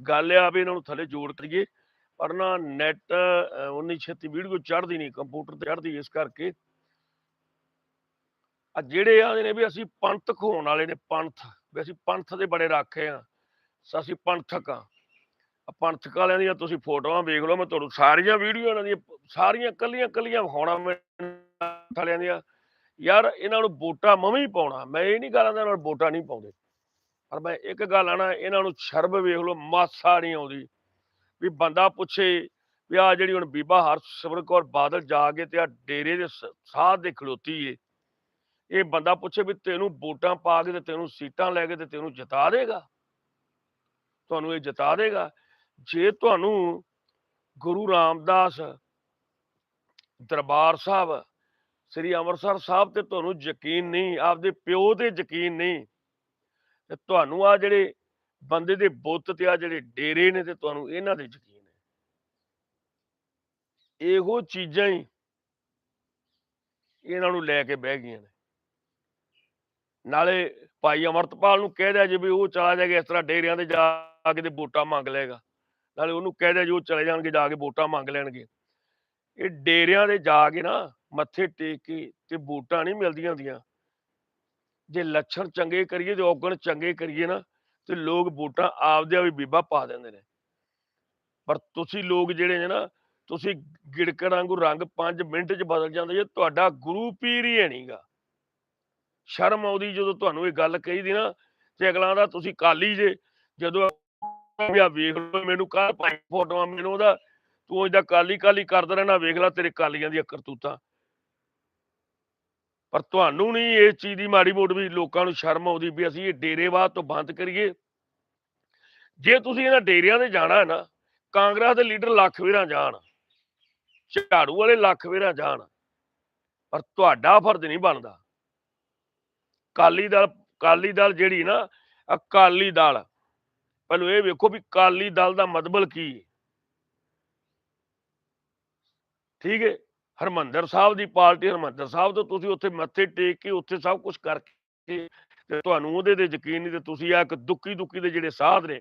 ਗੱਲ ਆ ਵੀ ਇਹਨਾਂ ਨੂੰ ਥੱਲੇ ਜੋੜ ਕਰੀਏ ਪਰ ਨਾ ਨੈਟ ਉਨੀ ਛੇਤੀ ਵੀਡੀਓ ਚੜਦੀ ਨਹੀਂ, ਕੰਪਿਊਟਰ ਤੇ ਚੜਦੀ ਇਸ ਕਰਕੇ। ਆ ਜਿਹੜੇ ਆਦੇ ਨੇ ਵੀ ਅਸੀਂ ਪੰਥ ਖੋਣ ਵਾਲੇ ਨੇ, ਪੰਥ, ਵੀ ਅਸੀਂ ਪੰਥ ਦੇ ਬੜੇ ਰਾਖੇ ਆ ਅਸੀਂ ਪੰਥਕ ਆ। ਪੰਥਕ ਵਾਲਿਆਂ ਦੀਆਂ ਤੁਸੀਂ ਫੋਟੋਆਂ ਵੇਖ ਲਓ, ਮੈਂ ਤੁਹਾਨੂੰ ਸਾਰੀਆਂ ਵੀਡੀਓ ਇਹਨਾਂ ਦੀਆਂ, ਸਾਰੀਆਂ ਕੱਲੀਆਂ ਕੱਲੀਆਂ ਵਿਖਾਉਣਾ ਮੈਂ ਥਲਿਆਂ ਦੀਆਂ। ਯਾਰ, ਇਹਨਾਂ ਨੂੰ ਵੋਟਾਂ ਮਵੇਂ ਹੀ ਪਾਉਣਾ, ਮੈਂ ਇਹ ਨਹੀਂ ਕਹਾਂ ਇਹਨਾਂ ਨੂੰ ਵੋਟਾਂ ਨਹੀਂ ਪਾਉਂਦੇ। ਪਰ ਮੈਂ ਇੱਕ ਗੱਲ ਆਣਾ ਇਹਨਾਂ ਨੂੰ ਸ਼ਰਬ ਵੇਖ ਲਓ, ਮਾਸਾ ਨਹੀਂ ਆਉਂਦੀ। ਵੀ ਬੰਦਾ ਪੁੱਛੇ ਵੀ ਆ ਜਿਹੜੀ ਹੁਣ ਬੀਬਾ ਹਰਸਿਮਰਤ ਕੌਰ ਬਾਦਲ ਜਾ ਕੇ ਤੇ ਆ ਡੇਰੇ ਦੇ ਸ- ਸਾਹ ਦੇ ਖਲੋਤੀ ਏ। ਇਹ ਬੰਦਾ ਪੁੱਛੇ ਵੀ ਤੈਨੂੰ ਵੋਟਾਂ ਪਾ ਕੇ ਤੇ ਤੈਨੂੰ ਸੀਟਾਂ ਲੈ ਕੇ ਤੇ ਤੈਨੂੰ ਜਿਤਾ ਦੇਗਾ? ਤੁਹਾਨੂੰ ਇਹ ਜਿਤਾ ਦੇਗਾ? ਜੇ ਤੁਹਾਨੂੰ ਗੁਰੂ ਰਾਮਦਾਸ ਦਰਬਾਰ ਸਾਹਿਬ, ਸ੍ਰੀ ਅੰਮ੍ਰਿਤਸਰ ਸਾਹਿਬ ਤੇ ਤੁਹਾਨੂੰ ਯਕੀਨ ਨਹੀਂ, ਆਪਦੇ ਪਿਓ ਤੇ ਯਕੀਨ ਨਹੀਂ ਤੇ ਤੁਹਾਨੂੰ ਆ ਜਿਹੜੇ ਬੰਦੇ ਦੇ ਬੁੱਤ ਤੇ ਆ ਜਿਹੜੇ ਡੇਰੇ ਨੇ ਤੇ ਤੁਹਾਨੂੰ ਇਹਨਾਂ ਦੇ ਯਕੀਨ ਹੈ। ਇਹੋ ਚੀਜ਼ਾਂ ਹੀ ਇਹਨਾਂ ਨੂੰ ਲੈ ਕੇ ਬਹਿ ਗਈਆਂ ਨੇ। ਨਾਲੇ ਭਾਈ ਅਮਰਤਪਾਲ ਨੂੰ ਕਹਿ ਦਿਆ ਜੇ ਵੀ ਉਹ ਚਲਾ ਜਾਏਗਾ, ਇਸ ਤਰ੍ਹਾਂ ਡੇਰਿਆਂ ਤੇ ਜਾ ਕੇ ਤੇ ਵੋਟਾਂ ਮੰਗ ਲਏਗਾ। ਨਾਲੇ ਉਹਨੂੰ ਕਹਿ ਦਿਆ ਜੇ ਉਹ ਚਲੇ ਜਾਣਗੇ, ਜਾ ਕੇ ਵੋਟਾਂ ਮੰਗ ਲੈਣਗੇ। ਇਹ ਡੇਰਿਆਂ ਦੇ ਜਾ ਕੇ ਨਾ ਮੱਥੇ ਟੇਕ ਕੇ ਤੇ ਵੋਟਾਂ ਨਹੀਂ ਮਿਲਦੀਆਂ ਹੁੰਦੀਆਂ। ਜੇ ਲੱਛਣ ਚੰਗੇ ਕਰੀਏ ਤੇ ਔਗਣ ਚੰਗੇ ਕਰੀਏ ਨਾ, ਤੇ ਲੋਕ ਵੋਟਾਂ ਆਪਦੇ ਆਪ ਹੀ ਬੀਬਾ ਪਾ ਦਿੰਦੇ ਨੇ। ਪਰ ਤੁਸੀਂ ਲੋਕ ਜਿਹੜੇ ਨੇ ਨਾ, ਤੁਸੀਂ ਗਿੜਕਣ ਵਾਂਗੂ ਰੰਗ 5 ਮਿੰਟ 'ਚ ਬਦਲ ਜਾਂਦੇ ਜੇ, ਤੁਹਾਡਾ ਗੁਰੂ ਪੀਰ ਹੀ ਹੈ ਨਹੀਂਗਾ ਸ਼ਰਮ ਆਉਂਦੀ ਜਦੋਂ ਤੁਹਾਨੂੰ ਇਹ ਗੱਲ ਕਹੀਦੀ ਨਾ, ਤੇ ਅਗਲਾ ਦਾ ਤੁਸੀਂ ਕਾਲੀ ਜੇ, ਜਦੋਂ ਵੀ ਆ ਵੇਖ ਲੋ ਮੈਨੂੰ ਕਾਹ ਭਾਈ ਫੋਟੋਆਂ, ਮੈਨੂੰ ਉਹਦਾ, ਤੂੰ ਇਹਦਾ ਕਾਲੀ ਕਾਲੀ ਕਰਦਾ ਰਹਿਣਾ, ਵੇਖ ਲੈ ਤੇਰੇ ਕਾਲੀਆਂ ਦੀਆਂ ਕਰਤੂਤਾਂ। ਪਰ ਤੁਹਾਨੂੰ ਨਹੀਂ ਇਸ ਚੀਜ਼ ਦੀ ਮਾੜੀ ਮੋੜ ਵੀ ਲੋਕਾਂ ਨੂੰ ਸ਼ਰਮ ਆਉਂਦੀ ਵੀ ਅਸੀਂ ਇਹ ਡੇਰੇਵਾਦ ਤੋਂ ਬੰਦ ਕਰੀਏ? ਜੇ ਤੁਸੀਂ ਇਹਨਾਂ ਡੇਰਿਆਂ ਤੇ ਜਾਣਾ ਹੈ ਨਾ, ਕਾਂਗਰਸ ਦੇ ਲੀਡਰ ਲੱਖ ਵੇਰਾਂ ਜਾਣ, ਝਾੜੂ ਵਾਲੇ ਲੱਖ ਵੇਰਾਂ ਜਾਣ, ਪਰ ਤੁਹਾਡਾ ਫਰਜ਼ ਨਹੀਂ ਬਣਦਾ। ਕਾਲੀ ਦਲ ਕਾਲੀ ਦਲ ਜਿਹੜੀ ਨਾ, ਅਕਾਲੀ ਦਲ, ਪਹਿਲਾਂ ਇਹ ਵੇਖੋ ਵੀ ਕਾਲੀ ਦਲ ਦਾ ਮਤਲਬ ਕੀ ਠੀਕ ਹੈ? ਹਰਮੰਦਰ ਸਾਹਿਬ ਦੀ ਪਾਰਟੀ ਹਰਮੰਦਰ ਸਾਹਿਬ ਤੋਂ ਤੁਸੀਂ ਉੱਥੇ ਮੱਥੇ ਟੇਕ ਕੇ ਉੱਥੇ ਸਭ ਕੁਝ ਕਰਕੇ ਤੇ ਤੁਹਾਨੂੰ ਉਹਦੇ ਤੇ ਯਕੀਨ ਨਹੀਂ ਤੇ ਤੁਸੀਂ ਆ ਇੱਕ ਦੁੱਕੀ ਦੁੱਕੀ ਦੇ ਜਿਹੜੇ ਸਾਧ ਨੇ,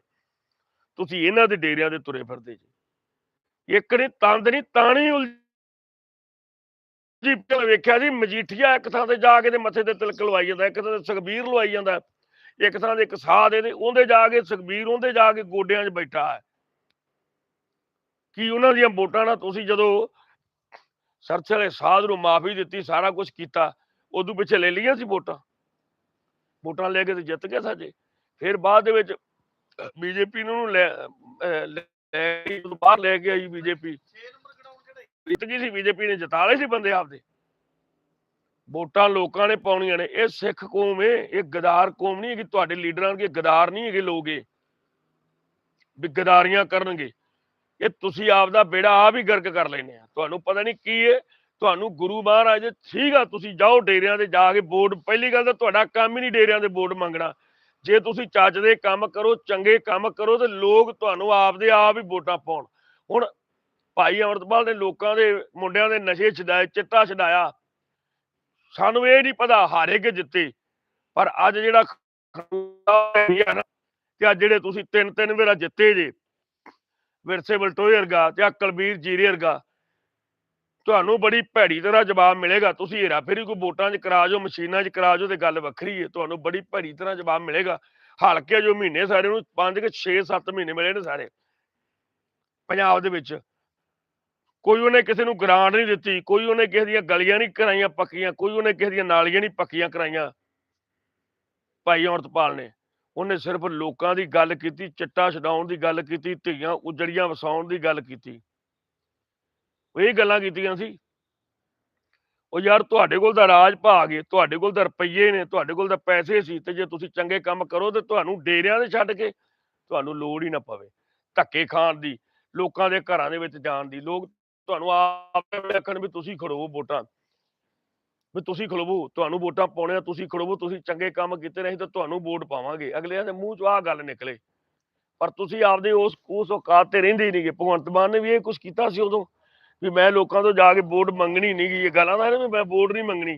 ਤੁਸੀਂ ਇਹਨਾਂ ਦੇ ਡੇਰਿਆਂ ਦੇ ਤੁਰੇ ਫਿਰਦੇ ਜੀ। ਇੱਕ ਨੇ ਤੰਦ ਨਹੀਂ, ਤਾਣੀ ਉਲਜੀ ਪਹਿਲਾਂ ਵੇਖਿਆ ਜੀ, ਮਜੀਠੀਆ ਇੱਕ ਥਾਂ ਤੇ ਜਾ ਕੇ ਤੇ ਮੱਥੇ ਤੇ ਤਿਲਕ ਲਵਾਈ ਜਾਂਦਾ, ਇੱਕ ਥਾਂ ਤੇ ਸੁਖਬੀਰ ਲਵਾਈ ਜਾਂਦਾ, ਇੱਕ ਥਾਂ ਦੇ ਇੱਕ ਸਾਧ ਇਹਦੇ, ਉਹਦੇ ਜਾ ਕੇ ਸੁਖਬੀਰ, ਉਹਦੇ ਜਾ ਕੇ ਗੋਡਿਆਂ 'ਚ ਬੈਠਾ ਹੈ। ਕੀ ਉਹਨਾਂ ਦੀਆਂ ਵੋਟਾਂ ਨਾਲ ਤੁਸੀਂ ਜਦੋਂ ਸਰਚ ਵਾਲੇ ਸਾਧ ਨੂੰ ਮਾਫੀ ਦਿੱਤੀ, ਸਾਰਾ ਕੁਝ ਕੀਤਾ। ਉਦੋਂ ਪਿੱਛੇ ਲੈ ਲਈਆਂ ਸੀ ਵੋਟਾਂ। ਵੋਟਾਂ ਲੈ ਕੇ ਤੇ ਜਿੱਤ ਗਏ ਸਾਜੇ ਫਿਰ ਬਾਅਦ ਦੇ ਵਿੱਚ ਬੀਜੇਪੀ ਨੂੰ ਲੈ ਲੈ ਬਾਹਰ ਲੈ ਕੇ ਆਈ ਬੀਜੇਪੀ। ਜਿੱਤ ਗਈ ਸੀ, ਬੀਜੇਪੀ ਨੇ ਜਿਤਾ ਲਏ ਸੀ ਬੰਦੇ ਆਪਦੇ। ਵੋਟਾਂ ਲੋਕਾਂ ਨੇ ਪਾਉਣੀਆਂ ਨੇ। ਇਹ ਸਿੱਖ ਕੌਮ ਏ, ਇਹ ਗਦਾਰ ਕੌਮ ਨਹੀਂ ਹੈਗੀ। ਤੁਹਾਡੇ ਲੀਡਰਾਂ ਦੇ ਗਦਾਰ ਨਹੀਂ ਹੈਗੇ ਲੋਕ ਇਹ। ਵੀ ਗਦਾਰੀਆਂ ਕਰਨਗੇ। ਇਹ ਤੁਸੀਂ ਆਪਦਾ ਬੇੜਾ ਆਪ ਹੀ ਗਰਕ ਕਰ ਲੈਨੇ ਆ। ਤੁਹਾਨੂੰ ਪਤਾ ਨਹੀਂ ਕੀ ਹੈ ਤੁਹਾਨੂੰ ਗੁਰੂ ਮਹਾਰਾਜ ਠੀਕ ਆ ਤੁਸੀਂ ਜਾਓ ਡੇਰਿਆਂ ਤੇ ਜਾ ਕੇ ਵੋਟ, ਪਹਿਲੀ ਗੱਲ ਤਾਂ ਤੁਹਾਡਾ ਕੰਮ ਹੀ ਨਹੀਂ ਡੇਰਿਆਂ ਦੇ ਵੋਟ ਮੰਗਣਾ। ਜੇ ਤੁਸੀਂ ਚੱਜ ਦੇ ਕੰਮ ਕਰੋ, ਚੰਗੇ ਕੰਮ ਕਰੋ, ਤੇ ਲੋਕ ਤੁਹਾਨੂੰ ਆਪਦੇ ਆਪ ਹੀ ਵੋਟਾਂ ਪਾਉਣ। ਹੁਣ ਭਾਈ ਅਮਰਤਪਾਲ ਨੇ ਲੋਕਾਂ ਦੇ, ਮੁੰਡਿਆਂ ਦੇ ਨਸ਼ੇ ਛਡਾਏ, ਚਿੱਟਾ ਛਡਾਇਆ। ਸਾਨੂੰ ਇਹ ਨਹੀਂ ਪਤਾ, ਹਾਰੇ ਕਿ ਜਿੱਤੇ। ਪਰ ਅੱਜ ਜਿਹੜਾ ਤੇ ਅੱਜ ਜਿਹੜੇ ਤੁਸੀਂ ਤਿੰਨ ਤਿੰਨ ਵੇਰਾ ਜਿੱਤੇ ਜੇ ਵਿਰਸੇ ਬਲਟੋਏ ਵਰਗਾ ਤੇ ਆ ਕੁਲਬੀਰ ਜੀਰੇ ਵਰਗਾ। ਤੁਹਾਨੂੰ ਬੜੀ ਭੈੜੀ ਤਰ੍ਹਾਂ ਜਵਾਬ ਮਿਲੇਗਾ। ਤੁਸੀਂ ਹੇਰਾ ਫੇਰੀ ਕੋਈ ਵੋਟਾਂ 'ਚ ਕਰਾ ਜੋ ਮਸ਼ੀਨਾਂ 'ਚ ਕਰਾ ਜੋ ਤੇ ਗੱਲ ਵੱਖਰੀ ਹੈ। ਤੁਹਾਨੂੰ ਬੜੀ ਭੈੜੀ ਤਰ੍ਹਾਂ ਜਵਾਬ ਮਿਲੇਗਾ। ਹਲਕੇ ਜੋ ਮਹੀਨੇ ਸਾਰੇ ਨੂੰ 5 ਕਿ 6 7 ਮਹੀਨੇ ਮਿਲੇ ਨੇ ਸਾਰੇ। ਪੰਜਾਬ ਦੇ ਵਿੱਚ ਕੋਈ ਉਹਨੇ ਕਿਸੇ ਨੂੰ ਗ੍ਰਾਂਟ ਨਹੀਂ ਦਿੱਤੀ, ਕੋਈ ਉਹਨੇ ਕਿਸੇ ਦੀਆਂ ਗਲੀਆਂ ਨਹੀਂ ਕਰਾਈਆਂ ਪੱਕੀਆਂ, ਕੋਈ ਉਹਨੇ ਕਿਸੇ ਦੀਆਂ ਨਾਲੀਆਂ ਨਹੀਂ ਪੱਕੀਆਂ ਕਰਾਈਆਂ। ਭਾਈ ਔਰਤਪਾਲ ਨੇ। ਉਹਨੇ ਸਿਰਫ ਲੋਕਾਂ ਦੀ ਗੱਲ ਕੀਤੀ, ਚਿੱਟਾ ਛਡਾਉਣ ਦੀ ਗੱਲ ਕੀਤੀ, ਧੀਆਂ ਉਜੜੀਆਂ ਵਸਾਉਣ ਦੀ ਗੱਲ ਕੀਤੀ। ਇਹ ਗੱਲਾਂ ਕੀਤੀਆਂ ਸੀ। ਉਹ ਯਾਰ ਤੁਹਾਡੇ ਕੋਲ ਤਾਂ ਰਾਜ ਭਾਗ ਹੈ ਤੁਹਾਡੇ ਕੋਲ ਤਾਂ ਰੁਪਈਏ ਨੇ, ਤੁਹਾਡੇ ਕੋਲ ਤਾਂ ਪੈਸੇ ਸੀ ਤੇ ਜੇ ਤੁਸੀਂ ਚੰਗੇ ਕੰਮ ਕਰੋ ਤੇ ਤੁਹਾਨੂੰ ਡੇਰਿਆਂ ਦੇ ਛੱਡ ਕੇ ਤੁਹਾਨੂੰ ਲੋੜ ਹੀ ਨਾ ਪਵੇ। ਧੱਕੇ ਖਾਣ ਦੀ, ਲੋਕਾਂ ਦੇ ਘਰਾਂ ਦੇ ਵਿੱਚ ਜਾਣ ਦੀ, ਲੋਕ ਤੁਹਾਨੂੰ ਆਪ ਆਖਣ ਵੀ ਤੁਸੀਂ ਖੜੋ ਵੋਟਾਂ। ਵੀ ਤੁਸੀਂ ਖੜੋਵੋ ਤੁਹਾਨੂੰ ਵੋਟਾਂ ਪਾਉਣੀਆਂ ਤੁਸੀਂ ਖੜੋਵੋ ਤੁਸੀਂ ਚੰਗੇ ਕੰਮ ਕੀਤੇ ਨਹੀਂ ਤਾਂ ਤੁਹਾਨੂੰ ਵੋਟ ਪਾਵਾਂਗੇ। ਅਗਲਿਆਂ ਦੇ ਮੂੰਹ 'ਚ ਆਹ ਗੱਲ ਨਿਕਲੇ। ਪਰ ਤੁਸੀਂ ਆਪਦੇ ਉਸ ਉਸ ਔਕਾਤ ਤੇ ਰਹਿੰਦੇ ਹੀ ਨਹੀਂਗੇ ਭਗਵੰਤ ਮਾਨ ਨੇ ਵੀ ਇਹ ਕੁਝ ਕੀਤਾ ਸੀ ਉਦੋਂ, ਵੀ ਮੈਂ ਲੋਕਾਂ ਤੋਂ ਜਾ ਕੇ ਵੋਟ ਮੰਗਣੀ ਨਹੀਂ ਇਹ ਗੱਲਾਂ ਦਾ ਵੀ ਮੈਂ ਵੋਟ ਨਹੀਂ ਮੰਗਣੀ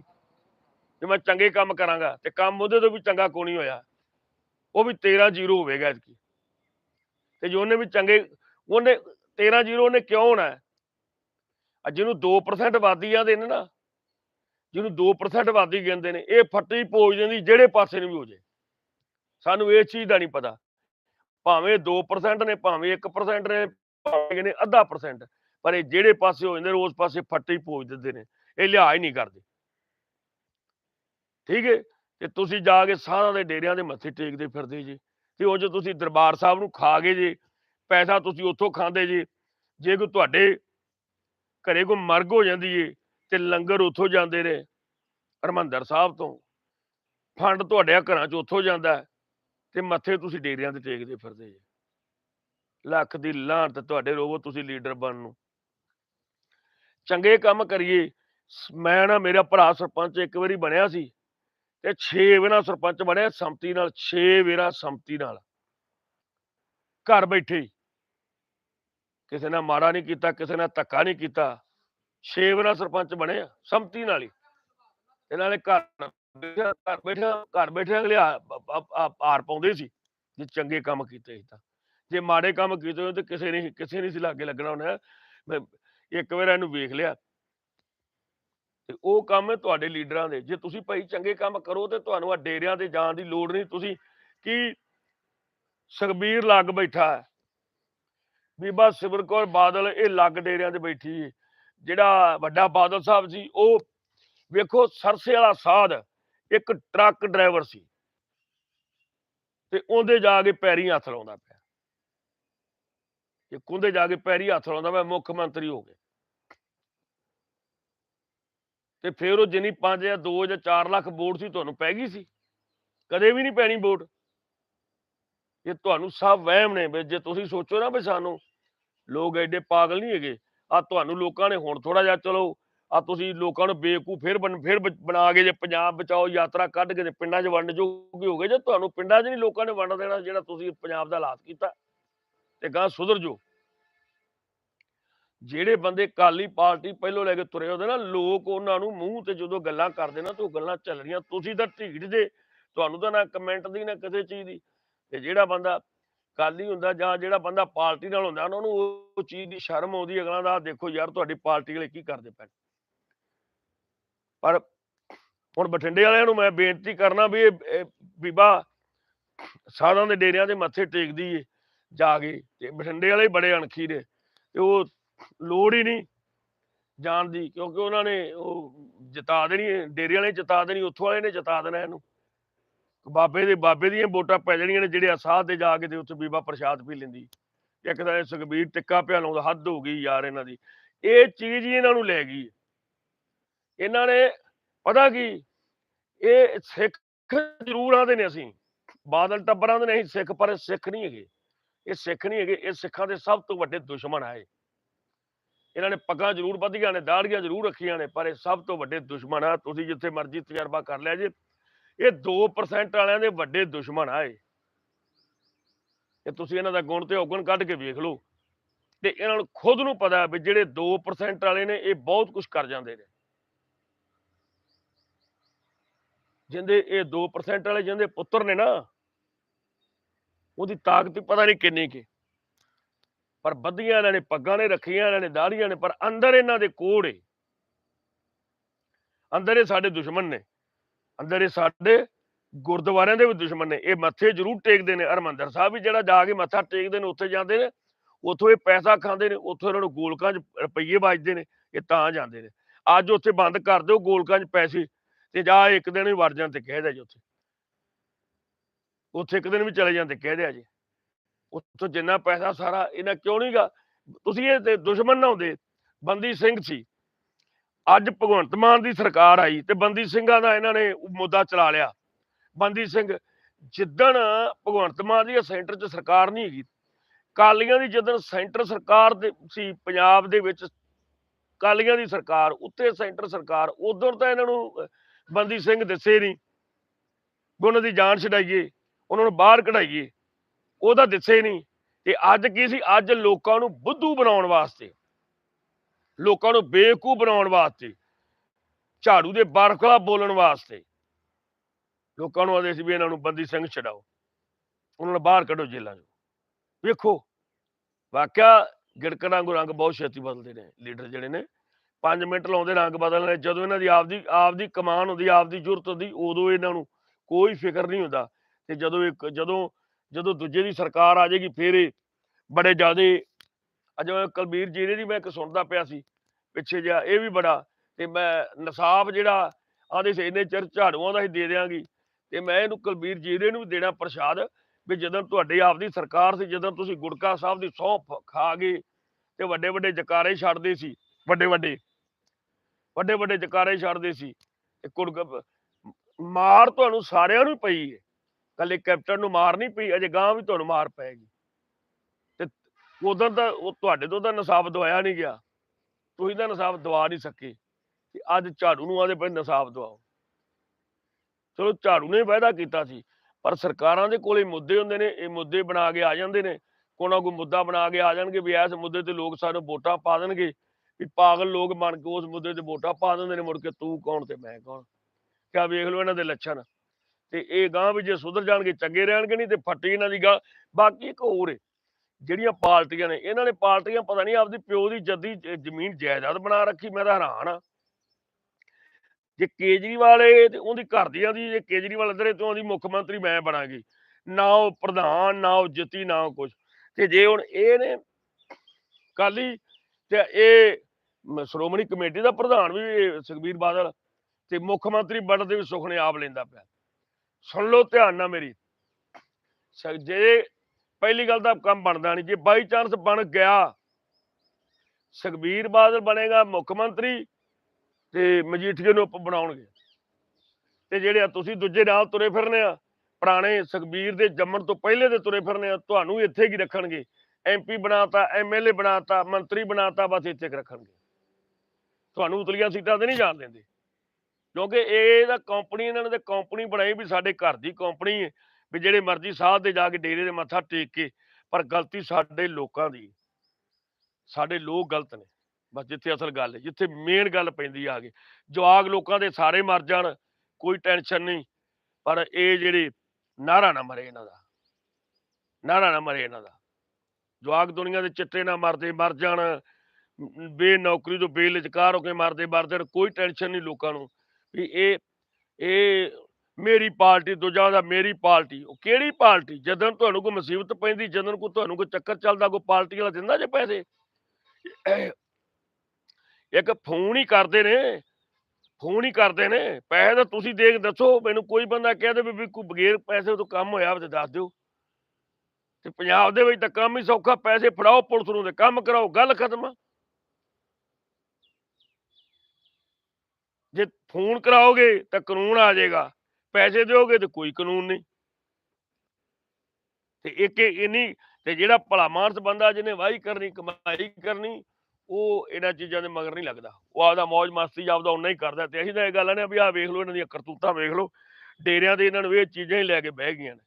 ਤੇ ਮੈਂ ਚੰਗੇ ਕੰਮ ਕਰਾਂਗਾ ਤੇ ਕੰਮ ਉਹਦੇ ਤੋਂ ਵੀ ਚੰਗਾ ਕੋਈ ਹੋਇਆ। ਉਹ ਵੀ 13 ਜ਼ੀਰੋ ਹੋਵੇਗਾ ਇਸਕੀ ਤੇ ਜੇ ਉਹਨੇ ਵੀ ਚੰਗੇ, ਉਹਨੇ 13 ਜ਼ੀਰੋ ਉਹਨੇ ਕਿਉਂ ਹੋਣਾ? ਜਿਹਨੂੰ 2% ਆਬਾਦੀ ਆ ਦੇ ਨਾ। ਜਿਹਨੂੰ 2% ਆਬਾਦੀ ਕਹਿੰਦੇ ਨੇ, ਇਹ ਫੱਟੀ ਪੋਜ ਦਿੰਦੀ ਜਿਹੜੇ ਪਾਸੇ ਨੂੰ ਵੀ ਹੋ ਜੇ। ਸਾਨੂੰ ਇਹ ਚੀਜ਼ ਦਾ ਨਹੀਂ ਪਤਾ। ਭਾਵੇਂ 2% ਨੇ, ਭਾਵੇਂ 1% ਨੇ, ਭਾਵੇਂ ਨੇ ਅੱਧਾ ਪਰਸੈਂਟ ਪਰ ਇਹ ਜਿਹੜੇ ਪਾਸੇ ਹੋ ਜਾਂਦੇ ਨੇ, ਉਸ ਪਾਸੇ ਫੱਟੀ ਪੋਜ ਦਿੰਦੇ ਨੇ। ਇਹ ਲਿਹਾਜ਼ ਨਹੀਂ ਕਰਦੇ। ਠੀਕ ਹੈ ਤੇ ਤੁਸੀਂ ਜਾ ਕੇ ਸਾਰਿਆਂ ਦੇ ਡੇਰਿਆਂ ਦੇ ਮੱਥੇ ਟੇਕਦੇ ਫਿਰਦੇ ਜੀ। ਤੇ ਉਹ ਜੋ ਤੁਸੀਂ ਦਰਬਾਰ ਸਾਹਿਬ ਨੂੰ ਖਾ ਗਏ ਜੀ, ਪੈਸਾ ਤੁਸੀਂ ਉੱਥੋਂ ਖਾਂਦੇ ਜੀ, ਜੇ ਕੋਈ ਤੁਹਾਡੇ ਘਰੇ ਕੋਈ ਮਰਗ ਹੋ ਜਾਂਦੀ ਏ ਤੇ ਲੰਗਰ ਉੱਥੋਂ ਜਾਂਦੇ ਨੇ, ਹਰਮੰਦਰ ਸਾਹਿਬ ਤੋਂ। ਫੰਡ ਤੁਹਾਡੇ ਘਰਾਂ ਚ ਉੱਥੋਂ ਜਾਂਦਾ ਤੇ ਮੱਥੇ ਤੁਸੀਂ ਡੇਰਿਆਂ ਤੇ ਟੇਕਦੇ ਫਿਰਦੇ ਜੀ। ਲੱਖ ਦੀ ਲਾਹਨਤ ਤੁਹਾਡੇ ਰੋਵੋ ਤੁਸੀਂ ਲੀਡਰ ਬਣਨ ਨੂੰ। ਚੰਗੇ ਕੰਮ ਕਰੀਏ। ਮੈਂ ਨਾ ਮੇਰਾ ਭਰਾ ਸਰਪੰਚ ਇੱਕ ਵਾਰੀ ਬਣਿਆ ਸੀ ਤੇ 6 ਵੇਰਾ ਸਰਪੰਚ ਬਣਿਆ, ਸੰਮਤੀ ਨਾਲ 6 ਵੇਰਾ ਸੰਮਤੀ ਨਾਲ। ਘਰ ਬੈਠੇ ਕਿਸੇ ਨਾਲ ਮਾੜਾ ਨਹੀਂ ਕੀਤਾ, ਕਿਸੇ ਨਾਲ ਧੱਕਾ ਨਹੀਂ ਕੀਤਾ। 6 ਵੇਰਾ ਸਰਪੰਚ ਬਣੇ ਆ, ਸੰਮਤੀ ਨਾਲ ਹੀ। ਇਹਨਾਂ ਨੇ ਘਰ ਬੈਠਿਆ ਘਰ ਬੈਠਿਆ ਘਰ ਬੈਠਿਆ ਅਗਲੇ ਹਾਰ ਪਾਉਂਦੇ ਸੀ ਜੇ ਚੰਗੇ ਕੰਮ ਕੀਤੇ ਸੀ ਤਾਂ। ਜੇ ਮਾੜੇ ਕੰਮ ਕੀਤੇ ਹੋਣ ਤੇ ਕਿਸੇ ਨੇ, ਕਿਸੇ ਨਹੀਂ ਸੀ ਲਾਗੇ ਲੱਗਣਾ ਹੋਣਾ। ਮੈਂ ਇੱਕ ਵਾਰ ਇਹਨੂੰ ਵੇਖ ਲਿਆ। ਤੇ ਉਹ ਕੰਮ ਹੈ ਤੁਹਾਡੇ ਲੀਡਰਾਂ ਦੇ। ਜੇ ਤੁਸੀਂ ਭਾਈ ਚੰਗੇ ਕੰਮ ਕਰੋ ਤੇ ਤੁਹਾਨੂੰ ਆ ਡੇਰਿਆਂ ਤੇ ਜਾਣ ਦੀ ਲੋੜ ਨਹੀਂ। ਤੁਸੀਂ ਕੀ ਸੁਖਬੀਰ ਲੱਗ ਬੈਠਾ ਹੈ? ਬੀਬਾ ਸਿਮਰ ਕੌਰ ਬਾਦਲ ਇਹ ਲੱਗ ਡੇਰਿਆਂ ਤੇ ਬੈਠੀ ਹੈ ਜਿਹੜਾ ਵੱਡਾ ਬਾਦਲ ਸਾਹਿਬ ਸੀ, ਉਹ ਵੇਖੋ ਸਰਸੇ ਵਾਲਾ ਸਾਧ, ਇੱਕ ਟਰੱਕ ਡਰਾਈਵਰ ਸੀ। ਤੇ ਉਹਦੇ ਜਾ ਕੇ ਪੈਰੀ ਹੱਥ ਲਾਉਂਦਾ ਪਿਆ। ਇੱਕ ਉਹਦੇ ਜਾ ਕੇ ਪੈਰੀ ਹੱਥ ਲਾਉਂਦਾ ਪਿਆ, ਮੁੱਖ ਮੰਤਰੀ ਹੋ ਗਏ। ਤੇ ਫਿਰ ਉਹ ਜਿੰਨੀ 5 ਜਾਂ 2 ਜਾਂ 4 ਲੱਖ ਵੋਟ ਸੀ, ਤੁਹਾਨੂੰ ਪੈ ਗਈ ਸੀ। ਕਦੇ ਵੀ ਨਹੀਂ ਪੈਣੀ ਵੋਟ। ਇਹ ਤੁਹਾਨੂੰ ਸਭ ਵਹਿਮ ਨੇ ਵੀ, ਜੇ ਤੁਸੀਂ ਸੋਚੋ ਨਾ ਵੀ ਸਾਨੂੰ ਲੋਕ ਐਡੇ ਪਾਗਲ ਨਹੀਂ ਹੈਗੇ। ਆ ਤੁਹਾਨੂੰ ਲੋਕਾਂ ਨੇ ਹੁਣ ਥੋੜਾ ਜਿਹਾ ਚਲੋ, ਆ ਤੁਸੀਂ ਲੋਕਾਂ ਨੂੰ ਬੇਵਕੂਫ ਫਿਰ ਬਣ, ਫਿਰ ਬਣਾ ਕੇ ਜੇ ਪੰਜਾਬ ਬਚਾਓ, ਯਾਤਰਾ ਕੱਢ ਕੇ ਤੇ ਪਿੰਡਾਂ 'ਚ ਵੰਡ ਜੋਗੇ ਹੋ ਜੇ ਤੁਹਾਨੂੰ ਪਿੰਡਾਂ 'ਚ ਨਹੀਂ ਲੋਕਾਂ ਨੇ ਵੰਡ ਦੇਣਾ ਜਿਹੜਾ ਤੁਸੀਂ ਪੰਜਾਬ ਦਾ ਹਾਲਾਤ ਕੀਤਾ। ਤੇ ਗਾਂ ਸੁਧਰ ਜੋ ਜਿਹੜੇ ਬੰਦੇ ਕਾਲੀ ਪਾਰਟੀ ਪਹਿਲੋਂ ਲੈ ਕੇ ਤੁਰੇ ਹੁੰਦੇ ਨਾ, ਲੋਕ ਉਹਨਾਂ ਨੂੰ ਮੂੰਹ ਤੇ ਜਦੋਂ ਗੱਲਾਂ ਕਰਦੇ ਨਾ ਤੇ ਉਹ ਗੱਲਾਂ ਚੱਲ ਰਹੀਆਂ। ਤੁਸੀਂ ਤਾਂ ਢੀਡ ਜੇ, ਤੁਹਾਨੂੰ ਤਾਂ ਨਾ ਕਮੈਂਟ ਦੀ, ਨਾ ਕਿਸੇ ਚੀਜ਼ ਦੀ। ਤੇ ਜਿਹੜਾ ਬੰਦਾ ਕਾਲੀ ਹੁੰਦਾ ਜਾਂ ਜਿਹੜਾ ਬੰਦਾ ਪਾਰਟੀ ਨਾਲ ਹੁੰਦਾ ਉਹਨਾਂ ਨੂੰ ਉਹ ਚੀਜ਼ ਦੀ ਸ਼ਰਮ ਆਉਂਦੀ, ਅਗਲਾ ਦਾ ਦੇਖੋ ਯਾਰ ਤੁਹਾਡੀ ਪਾਰਟੀ ਵਾਲੇ ਕੀ ਕਰਦੇ ਪੈਣ ਪਰ ਹੁਣ ਬਠਿੰਡੇ ਵਾਲਿਆਂ ਨੂੰ ਮੈਂ ਬੇਨਤੀ ਕਰਨਾ ਵੀ ਇਹ ਬੀਬਾ ਸਾਧਾਂ ਦੇ ਡੇਰਿਆਂ ਦੇ ਮੱਥੇ ਟੇਕਦੀ ਏ, ਜਾ ਕੇ ਤੇ ਬਠਿੰਡੇ ਵਾਲੇ ਬੜੇ ਅਣਖੀ ਨੇ ਤੇ ਉਹ ਲੋੜ ਹੀ ਨਹੀਂ ਜਾਣ ਦੀ, ਕਿਉਂਕਿ ਉਹਨਾਂ ਨੇ ਉਹ ਜਿਤਾ ਦੇਣੀ ਡੇਰੇ ਵਾਲੇ ਨੇ ਜਿਤਾ ਦੇਣੀ, ਉੱਥੋਂ ਵਾਲੇ ਨੇ ਜਿਤਾ ਦੇਣਾ ਇਹਨੂੰ। ਬਾਬੇ ਦੇ, ਬਾਬੇ ਦੀਆਂ ਵੋਟਾਂ ਪੈ ਜਾਣੀਆਂ ਨੇ, ਜਿਹੜੇ ਅਸਾਧ ਦੇ ਜਾ ਕੇ ਤੇ ਉੱਥੇ ਬੀਬਾ ਪ੍ਰਸ਼ਾਦ ਪੀ ਲੈਂਦੀ। ਇੱਕ ਤਾਂ ਇਹ ਸੁਖਬੀਰ ਟਿੱਕਾ ਪਿਆ ਲਾਉਂਦਾ, ਹੱਦ ਹੋ ਗਈ ਯਾਰ ਇਹਨਾਂ ਦੀ। ਇਹ ਚੀਜ਼ ਹੀ ਇਹਨਾਂ ਨੂੰ ਲੈ ਗਈ। ਇਹਨਾਂ ਨੇ, ਪਤਾ ਕੀ? ਇਹ ਸਿੱਖ ਜ਼ਰੂਰ ਆਂਦੇ ਨੇ ਅਸੀਂ। ਬਾਦਲ ਟੱਬਰਾਂ ਦੇ ਨਹੀਂ ਸਿੱਖ, ਪਰ ਇਹ ਸਿੱਖ ਨਹੀਂ ਹੈਗੇ। ਇਹ ਸਿੱਖ ਨਹੀਂ ਹੈਗੇ, ਇਹ ਸਿੱਖਾਂ ਦੇ ਸਭ ਤੋਂ ਵੱਡੇ ਦੁਸ਼ਮਣ ਆਏ ਇਹਨਾਂ ਨੇ ਪੱਗਾਂ ਜ਼ਰੂਰ ਵਧੀਆਂ ਨੇ ਦਾੜੀਆਂ ਜ਼ਰੂਰ ਰੱਖੀਆਂ ਨੇ, ਪਰ ਇਹ ਸਭ ਤੋਂ ਵੱਡੇ ਦੁਸ਼ਮਣ ਆ। ਤੁਸੀਂ ਜਿੱਥੇ ਮਰਜ਼ੀ ਤਜਰਬਾ ਕਰ ਲਿਆ ਜੇ। ਇਹ 2% ਵਾਲਿਆਂ ਦੇ ਵੱਡੇ ਦੁਸ਼ਮਣ ਆ ਇਹ। ਇਹ ਤੁਸੀਂ ਇਹਨਾਂ ਦਾ ਗੁਣ ਤੇ ਔਗਣ ਕੱਢ ਕੇ ਵੇਖ ਲਓ। ਤੇ ਇਹਨਾਂ ਨੂੰ ਖੁਦ ਨੂੰ ਪਤਾ ਵੀ ਜਿਹੜੇ 2% ਵਾਲੇ ਨੇ, ਇਹ ਬਹੁਤ ਕੁਝ ਕਰ ਜਾਂਦੇ ਨੇ। ਜਿੰਦੇ ਇਹ 2% ਵਾਲੇ ਜਿੰਦੇ ਪੁੱਤਰ ਨੇ ਨਾ, ਉਹਦੀ ਤਾਕਤ ਪਤਾ ਨਹੀਂ ਕਿੰਨੀ ਕੀ। ਪਰ ਬੱਧੀਆਂ ਇਹਨਾਂ ਨੇ, ਪੱਗਾਂ ਨੇ ਰੱਖੀਆਂ ਇਹਨਾਂ ਨੇ ਦਾੜੀਆਂ ਨੇ, ਪਰ ਅੰਦਰ ਇਹਨਾਂ ਦੇ ਕੋੜ ਏ। ਅੰਦਰ ਇਹ ਸਾਡੇ ਦੁਸ਼ਮਣ ਨੇ। ਅੰਦਰ ਇਹ ਸਾਡੇ ਗੁਰਦੁਆਰਿਆਂ ਦੇ ਵੀ ਦੁਸ਼ਮਣ ਨੇ, ਇਹ ਮੱਥੇ ਜ਼ਰੂਰ ਟੇਕਦੇ ਨੇ ਹਰਮੰਦਰ ਸਾਹਿਬ ਵੀ, ਜਿਹੜਾ ਜਾ ਕੇ ਮੱਥਾ ਟੇਕਦੇ ਨੇ, ਉੱਥੇ ਜਾਂਦੇ ਨੇ, ਉੱਥੋਂ ਇਹ ਪੈਸਾ ਖਾਂਦੇ ਨੇ, ਉੱਥੋਂ ਇਹਨਾਂ ਨੂੰ ਗੋਲਕਾਂ 'ਚ ਰੁਪਈਏ ਵੱਜਦੇ ਨੇ, ਇਹ ਤਾਂ ਜਾਂਦੇ ਨੇ। ਅੱਜ ਉੱਥੇ ਬੰਦ ਕਰ ਦਿਓ ਗੋਲਕਾਂ 'ਚ ਪੈਸੇ ਤੇ ਜਾ ਇੱਕ ਦਿਨ ਵੀ ਵੜ ਜਾਣ ਤੇ ਕਹਿ ਦਿਆ ਜੀ ਉੱਥੇ। ਉੱਥੇ ਇੱਕ ਦਿਨ ਵੀ ਚਲੇ ਜਾਂਦੇ ਕਹਿ ਦਿਆ ਜੀ। ਉੱਥੋਂ ਜਿੰਨਾ ਪੈਸਾ ਸਾਰਾ ਇਹਨਾਂ ਕਿਉਂ ਨਹੀਂਗਾ ਤੁਸੀਂ ਇਹ ਦੁਸ਼ਮਣ ਨਾ ਹੁੰਦੇ। ਬੰਦੀ ਸਿੰਘ ਸੀ। ਅੱਜ ਭਗਵੰਤ ਮਾਨ ਦੀ ਸਰਕਾਰ ਆਈ ਤੇ ਬੰਦੀ ਸਿੰਘਾਂ ਦਾ ਇਹਨਾਂ ਨੇ ਮੁੱਦਾ ਚਲਾ ਲਿਆ। ਬੰਦੀ ਸਿੰਘ ਜਿੱਦਣ ਭਗਵੰਤ ਮਾਨ ਦੀ ਸੈਂਟਰ 'ਚ ਸਰਕਾਰ ਨਹੀਂ ਹੈਗੀ, ਕਾਲੀਆਂ ਦੀ ਜਦੋਂ ਸੈਂਟਰ ਸਰਕਾਰ ਦੇ ਸੀ ਪੰਜਾਬ ਦੇ ਵਿੱਚ, ਕਾਲੀਆਂ ਦੀ ਸਰਕਾਰ ਉੱਤੇ ਸੈਂਟਰ ਸਰਕਾਰ, ਉਦੋਂ ਤਾਂ ਇਹਨਾਂ ਨੂੰ ਬੰਦੀ ਸਿੰਘ ਦੱਸੇ ਨਹੀਂ। ਵੀ ਉਹਨਾਂ ਦੀ ਜਾਨ ਛਡਾਈਏ, ਉਹਨਾਂ ਨੂੰ ਬਾਹਰ ਕਢਾਈਏ, ਉਹਦਾ ਦੱਸੇ ਨਹੀਂ। ਤੇ ਅੱਜ ਕੀ ਸੀ? ਅੱਜ ਲੋਕਾਂ ਨੂੰ ਬੁੱਧੂ ਬਣਾਉਣ ਵਾਸਤੇ ਲੋਕਾਂ ਨੂੰ ਬੇਵਕੂਫ ਬਣਾਉਣ ਵਾਸਤੇ, ਝਾੜੂ ਦੇ ਬਰਖਲਾ ਬੋਲਣ ਵਾਸਤੇ। ਲੋਕਾਂ ਨੂੰ ਆਦੇ ਸੀ ਵੀ ਇਹਨਾਂ ਨੂੰ ਬੰਦੀ ਸਿੰਘ ਛਡਾਓ। ਉਹਨਾਂ ਨੂੰ ਬਾਹਰ ਕੱਢੋ ਜੇਲਾਂ ਚੋਂ। ਵੇਖੋ, ਵਾਕਿਆ ਗਿੜਕਣ ਵਾਂਗੂ ਰੰਗ ਬਹੁਤ ਛੇਤੀ ਬਦਲਦੇ ਨੇ, ਲੀਡਰ ਜਿਹੜੇ ਨੇ। 5 ਮਿੰਟ ਲਾਉਂਦੇ ਰੰਗ ਬਦਲਣੇ ਜਦੋਂ ਇਹਨਾਂ ਦੀ ਆਪਦੀ ਆਪਦੀ ਕਮਾਨ ਹੁੰਦੀ, ਆਪਦੀ ਜ਼ਰੂਰਤ ਹੁੰਦੀ, ਉਦੋਂ ਇਹਨਾਂ ਨੂੰ ਕੋਈ ਫਿਕਰ ਨਹੀਂ ਹੁੰਦਾ। ਤੇ ਜਦੋਂ ਇੱਕ, ਜਦੋਂ ਜਦੋਂ ਦੂਜੇ ਦੀ ਸਰਕਾਰ ਆ ਜਾਏਗੀ, ਫਿਰ ਇਹ ਬੜੇ ਜ਼ਿਆਦੇ ਅੱਜ ਕੁਲਬੀਰ ਜੀਰੇ ਦੀ ਮੈਂ ਇੱਕ ਸੁਣਦਾ ਪਿਆ ਸੀ, ਪਿੱਛੇ ਜਿਹਾ, ਇਹ ਵੀ ਬੜਾ, ਤੇ ਮੈਂ ਨਸਾਬ ਜਿਹੜਾ ਆਦੇ ਸੀ ਇੰਨੇ ਚਿਰ ਝਾੜੂਆਂ ਦਾ ਹੀ ਦੇ ਦਿਆਂਗੀ, ਤੇ ਮੈਂ ਇਹਨੂੰ ਕੁਲਬੀਰ ਜੀਰੇ ਨੂੰ ਵੀ ਦੇਣਾ ਪ੍ਰਸ਼ਾਦ, ਵੀ ਜਦੋਂ ਤੁਹਾਡੀ ਆਪਦੀ ਸਰਕਾਰ ਸੀ, ਜਦੋਂ ਤੁਸੀਂ ਗੁੜਕਾ ਸਾਹਿਬ ਦੀ ਸਹੁੰ ਖਾ ਗਏ, ਤੇ ਵੱਡੇ ਵੱਡੇ ਜਕਾਰੇ ਛੱਡਦੇ ਸੀ ਵੱਡੇ ਵੱਡੇ ਵੱਡੇ ਵੱਡੇ ਜਕਾਰੇ ਛੱਡਦੇ ਸੀ, ਤੇ ਕੁੜਕ ਮਾਰ ਤੁਹਾਨੂੰ ਸਾਰਿਆਂ ਨੂੰ ਪਈ ਹੈ ਕੱਲੇ ਕੈਪਟਨ ਨੂੰ ਮਾਰ ਨਹੀਂ ਪਈ, ਅਜੇ ਗਾਂ ਵੀ ਤੁਹਾਨੂੰ ਮਾਰ ਪਏਗੀ। ਉਦੋਂ ਤਾਂ ਉਹ ਤੁਹਾਡੇ ਤੋਂ ਤਾਂ ਨਸਾਬ ਦਵਾਇਆ ਨਹੀਂ ਗਿਆ। ਤੁਸੀਂ ਤਾਂ ਨਸਾਬ ਦਵਾ ਨਹੀਂ ਸਕੇ। ਤੇ ਅੱਜ ਝਾੜੂ ਨੂੰ ਆਦੇ ਪਏ ਨਸਾਬ ਦਵਾਓ। ਚਲੋ ਝਾੜੂ ਨੇ ਵਾਅਦਾ ਕੀਤਾ ਸੀ, ਪਰ ਸਰਕਾਰਾਂ ਦੇ ਕੋਲੇ ਮੁੱਦੇ ਹੁੰਦੇ ਨੇ, ਇਹ ਮੁੱਦੇ ਬਣਾ ਕੇ ਆ ਜਾਂਦੇ ਨੇ। ਕੋਣਾ ਕੋਈ ਮੁੱਦਾ ਬਣਾ ਕੇ ਆ ਜਾਣਗੇ ਵੀ ਇਸ ਮੁੱਦੇ ਤੇ ਲੋਕ ਸਾਨੂੰ ਵੋਟਾਂ ਪਾ ਦੇਣਗੇ। ਵੀ ਪਾਗਲ ਲੋਕ ਬਣ ਕੇ ਉਸ ਮੁੱਦੇ ਤੇ ਵੋਟਾਂ ਪਾ ਦਿੰਦੇ ਨੇ, ਮੁੜ ਕੇ ਤੂੰ ਕੌਣ ਤੇ ਮੈਂ ਕੌਣ? ਕਿਆ ਵੇਖ ਲਓ ਇਹਨਾਂ ਦੇ ਲੱਛਣ। ਤੇ ਇਹ ਗਾਂ ਵੀ ਜੇ ਸੁਧਰ ਜਾਣਗੇ, ਚੰਗੇ ਰਹਿਣਗੇ ਨਹੀਂ ਤੇ ਫੱਟੀ ਇਹਨਾਂ ਦੀ ਗਾ ਬਾਕੀ ਇੱਕ ਹੋਰ ਏ ਜਿਹੜੀਆਂ ਪਾਰਟੀਆਂ ਨੇ, ਇਹਨਾਂ ਨੇ ਪਾਰਟੀਆਂ ਪਤਾ ਨਹੀਂ ਆਪਦੀ ਪਿਓ ਦੀ ਜੱਦੀ ਜ਼ਮੀਨ ਜਾਇਦਾਦ ਬਣਾ ਰੱਖੀ, ਮੈਂ ਤਾਂ ਹੈਰਾਨ ਆ ਜੇ ਕੇਜਰੀਵਾਲ ਤੇ ਉਹਦੀ ਘਰ ਦੀਆਂ ਦੀ ਜੇ ਕੇਜਰੀਵਾਲ ਅੰਦਰ ਏ ਉਹਦੀ ਮੁੱਖ ਮੰਤਰੀ ਮੈਂ ਬਣਾਂਗੀ, ਨਾ ਉਹ ਪ੍ਰਧਾਨ, ਨਾ ਉਹ ਜਿੱਤੀ, ਨਾ ਕੁਝ ਤੇ ਜੇ ਹੁਣ ਇਹ ਨੇ ਕਾਲੀ ਤੇ ਇਹ ਸ਼੍ਰੋਮਣੀ ਕਮੇਟੀ ਦਾ ਪ੍ਰਧਾਨ ਵੀ ਸੁਖਬੀਰ ਬਾਦਲ ਤੇ ਮੁੱਖ ਮੰਤਰੀ ਬਣਨ ਦੇ ਵੀ ਸੁਖਨੇ ਆਪ ਲੈਂਦਾ ਪਿਆ। ਸੁਣ ਲਓ ਧਿਆਨ ਨਾਲ ਮੇਰੀ। ਜੇ ਪਹਿਲੀ ਗੱਲ ਤਾਂ ਕੰਮ ਬਣਦਾ ਨਹੀਂ। ਜੇ ਬਾਈ ਚਾਂਸ ਬਣ ਗਿਆ, ਸੁਖਬੀਰ ਬਾਦਲ ਬਣੇਗਾ ਮੁੱਖ ਮੰਤਰੀ ਤੇ ਮਜੀਠੀਏ ਨੂੰ ਬਣਾਉਣਗੇ। ਤੇ ਜਿਹੜੇ ਤੁਸੀਂ ਦੂਜੇ ਨਾਲ ਤੁਰੇ ਫਿਰਨੇ ਆ, ਪੁਰਾਣੇ ਸੁਖਬੀਰ ਦੇ ਜੰਮਣ ਤੋਂ ਪਹਿਲੇ ਦੇ ਤੁਰੇ ਫਿਰਨੇ ਆ, ਤੁਹਾਨੂੰ ਇੱਥੇ ਕੀ ਰੱਖਣਗੇ? ਐਮਪੀ ਬਣਾਤਾ ਐਮਐਲਏ ਬਣਾਤਾ, ਮੰਤਰੀ ਬਣਾਤਾ, ਬਸ ਇੱਥੇ ਰੱਖਣਗੇ? ਤੁਹਾਨੂੰ ਉਤਲੀਆਂ ਸੀਟਾਂ ਤੇ ਨਹੀਂ ਜਾਣ ਦਿੰਦੇ। ਕਿਉਂਕਿ ਇਹ ਦਾ ਕੰਪਨੀ ਇਹਨਾਂ ਨੇ ਤੇ ਕੰਪਨੀ ਬਣਾਈ ਵੀ ਸਾਡੇ ਘਰ ਦੀ ਕੰਪਨੀ ਹੈ ਵੀ ਜਿਹੜੇ ਮਰਜ਼ੀ ਸਾਧ ਦੇ ਜਾ ਕੇ ਡੇਰੇ ਦੇ ਮੱਥਾ ਟੇਕ ਕੇ, ਪਰ ਗਲਤੀ ਸਾਡੇ ਲੋਕਾਂ ਦੀ। ਸਾਡੇ ਲੋਕ ਗਲਤ ਨੇ। ਬਸ ਜਿੱਥੇ ਅਸਲ ਗੱਲ ਹੈ, ਜਿੱਥੇ ਮੇਨ ਗੱਲ ਪੈਂਦੀ ਆ ਕੇ ਜਵਾਗ ਲੋਕਾਂ ਦੇ ਸਾਰੇ ਮਰ ਜਾਣ, ਕੋਈ ਟੈਨਸ਼ਨ ਨਹੀਂ। ਪਰ ਇਹ ਜਿਹੜੇ ਨਾਰਾ ਨਾ ਮਰੇ ਇਹਨਾਂ ਦਾ। ਨਾਰਾ ਨਾ ਮਰੇ ਇਹਨਾਂ ਦਾ। ਜਵਾਗ ਦੁਨੀਆ ਦੇ ਚਿੱਟੇ ਨਾ ਮਰਦੇ, ਮਰ ਜਾਣ। ਮ- ਬੇ ਨੌਕਰੀ ਤੋਂ ਬੇਲਚਕਾਰ ਹੋ ਕੇ ਮਰਦੇ, ਮਰ ਮਰਦੇ ਕੋਈ ਟੈਨਸ਼ਨ ਨਹੀਂ ਲੋਕਾਂ ਨੂੰ। ਵੀ ਇਹ ਇਹ ਮੇਰੀ ਪਾਰਟੀ ਦੂਜਾ ਦਾ ਮੇਰੀ ਪਾਰਟੀ ਉਹ ਕਿਹੜੀ ਪਾਰਟੀ ਜਦੋਂ ਤੁਹਾਨੂੰ ਕੋਈ ਮੁਸੀਬਤ ਪੈਂਦੀ, ਜਦੋਂ ਕੋਈ ਤੁਹਾਨੂੰ ਕੋਈ ਚੱਕਰ ਚੱਲਦਾ, ਕੋਈ ਪਾਰਟੀ ਵਾਲਾ ਦਿੰਦਾ ਜੇ ਪੈਸੇ? ਇੱਕ ਫੋਨ ਹੀ ਕਰਦੇ ਨੇ। ਫੋਨ ਹੀ ਕਰਦੇ ਨੇ। ਪੈਸੇ ਤਾਂ ਤੁਸੀਂ ਦੇਖ ਦੱਸੋ। ਮੈਨੂੰ ਕੋਈ ਬੰਦਾ ਕਹਿ ਦੇ ਵੀ ਕੋਈ ਬਗੈਰ ਪੈਸੇ ਤੋਂ ਕੰਮ ਹੋਇਆ ਤੇ ਦੱਸ ਦਿਓ। ਤੇ ਪੰਜਾਬ ਦੇ ਵਿੱਚ ਤਾਂ ਕੰਮ ਹੀ ਸੌਖਾ। ਪੈਸੇ ਫੜਾਓ, ਪੁਲਿਸ ਨੂੰ ਤੇ ਕੰਮ ਕਰਾਓ। ਗੱਲ ਖਤਮ। ਆ। ਜੇ ਫੋਨ ਕਰਾਓਗੇ ਤਾਂ ਕਾਨੂੰਨ ਆ ਜਾਏਗਾ। ਪੈਸੇ ਦਿਓਗੇ ਤੇ ਕੋਈ ਕਾਨੂੰਨ ਨਹੀਂ। ਤੇ ਇੱਕ ਇਹ ਇੰਨੀ, ਤੇ ਜਿਹੜਾ ਭਲਾ ਮਾਨਸ ਬੰਦਾ ਜਿਹਨੇ ਵਾਹੀ ਕਰਨੀ, ਕਮਾਈ ਕਰਨੀ, ਉਹ ਇਹਨਾਂ ਚੀਜ਼ਾਂ ਦੇ ਮਗਰ ਨਹੀਂ ਲੱਗਦਾ। ਉਹ ਆਪਦਾ ਮौज ਮਸਤੀ ਆਪਦਾ ਉਨਾ ਹੀ ਕਰਦਾ ਤੇ ਅਸੀਂ ਤਾਂ ਇਹ ਗੱਲ ਨੇ ਵੀ ਆਹ ਵੇਖ ਲਓ ਇਹਨਾਂ ਦੀਆਂ ਕਰਤੂਤਾਂ ਵੇਖ ਲਓ। ਡੇਰਿਆਂ ਦੇ ਇਹਨਾਂ ਨੂੰ ਇਹ ਚੀਜ਼ਾਂ ਹੀ ਲੈ ਕੇ ਬਹਿ ਗਈਆਂ ਨੇ।